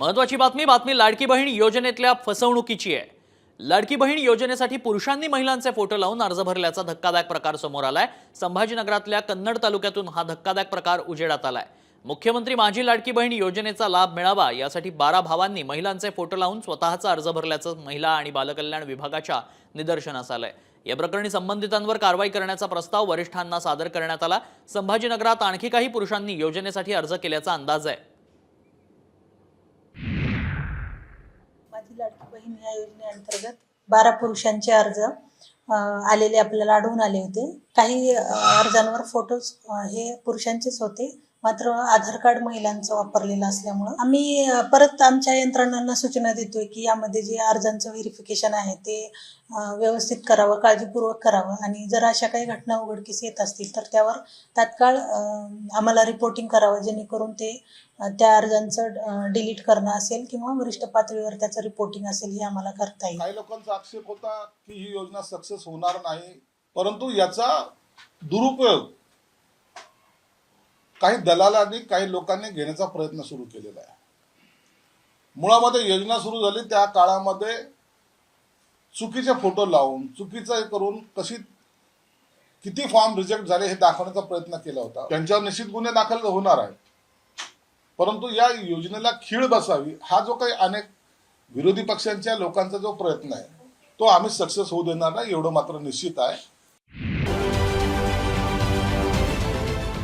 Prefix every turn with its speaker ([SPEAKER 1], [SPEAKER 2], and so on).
[SPEAKER 1] महत्वाची बातमी बातमी लाडकी बहीण योजनेतल्या फसवणुकीची आहे. लाडकी बहीण योजनेसाठी पुरुषांनी महिलांचे फोटो लावून अर्ज भरल्याचा धक्कादायक प्रकार समोर आलाय. संभाजीनगरातल्या कन्नड तालुक्यातून हा धक्कादायक प्रकार उजेडात आलाय. मुख्यमंत्री माझी लाडकी बहीण योजनेचा लाभ मिळावा यासाठी बारा भावांनी महिलांचे फोटो लावून स्वतःचा अर्ज भरल्याचं महिला आणि बालकल्याण विभागाच्या निदर्शनास आलंय. या प्रकरणी संबंधितांवर कारवाई करण्याचा प्रस्ताव वरिष्ठांना सादर करण्यात आला. संभाजीनगरात आणखी काही पुरुषांनी योजनेसाठी अर्ज केल्याचा अंदाज आहे.
[SPEAKER 2] माझी लाडकी बहीण या योजनेअंतर्गत बारा पुरुषांचे अर्ज आलेले आपल्याला आढळून आले होते. काही अर्जांवर फोटोज हे पुरुषांचेच होते. मात्र आधार कार्ड महिलांचं वापरलेलं असल्यामुळं. आम्ही परत आमच्या यंत्रणांना सूचना देतोय की यामध्ये जे अर्जांचं व्हेरिफिकेशन आहे ते व्यवस्थित करावं काळजीपूर्वक करावं. आणि जर अशा काही घटना उघडकीस येत असतील तर त्यावर तात्काळ आम्हाला रिपोर्टिंग करावं जेणेकरून ते त्या अर्जांचं डिलीट करणं असेल किंवा वरिष्ठ पातळीवर त्याचं रिपोर्टिंग असेल हे आम्हाला करता येईल.
[SPEAKER 3] काही लोकांचा आक्षेप होता की ही योजना सक्सेस होणार नाही. परंतु याचा दुरुपयोग काही दलालांनी काही लोकांनी घेण्याचा प्रयत्न सुरू केलेला आहे. मुळामध्ये योजना सुरू झाली त्या काळामध्ये चुकीचे फोटो लावून चुकीचं करून कशी किती फॉर्म रिजेक्ट झाले हे दाखवण्याचा प्रयत्न केला होता. त्यांच्यावर निश्चित गुन्हे दाखल होणार आहे परंतु या योजनेला खीळ बसावी हा जो काही अनेक विरोधी पक्षांच्या लोकांचा जो प्रयत्न आहे तो आम्ही सक्सेस होऊ देणार नाही एवढं मात्र निश्चित आहे.